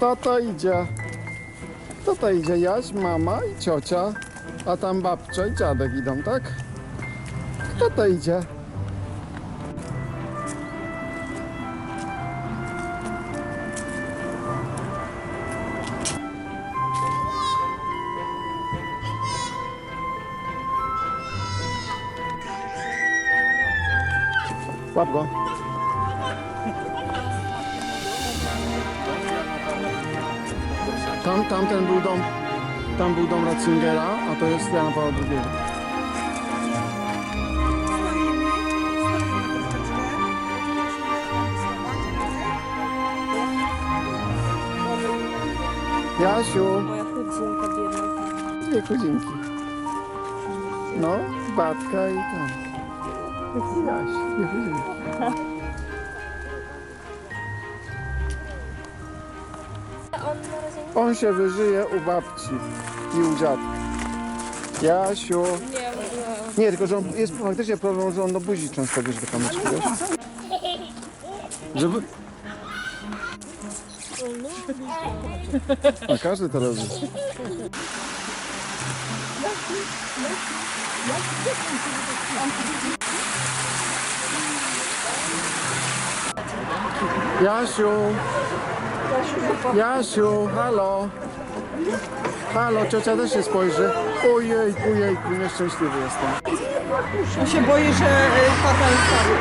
To idzie? To idzie? Jaś, mama i ciocia. A tam babcia i dziadek idą, tak? To idzie? Łap go. Tam, tamten był dom, tam był dom Ratzingera, a to jest Jana Pawła II. Jasiu, Moja chudzinka biedna. dwie kudzinki. No, Batka i tam. Jaś, dwie kudzinki. On na razie On się wyżyje u babci i u dziadka. Jasiu. nie. Nie, tylko że on jest faktycznie problem, że on do buzi często bierze do kamyczki, wiesz? Żeby... A każdy to robi. Jasiu! Jasiu, halo! Halo, ciocia też się spojrzy. Ojejku, jejku, nieszczęśliwy jestem. Ja się boję, że y, fatal stary.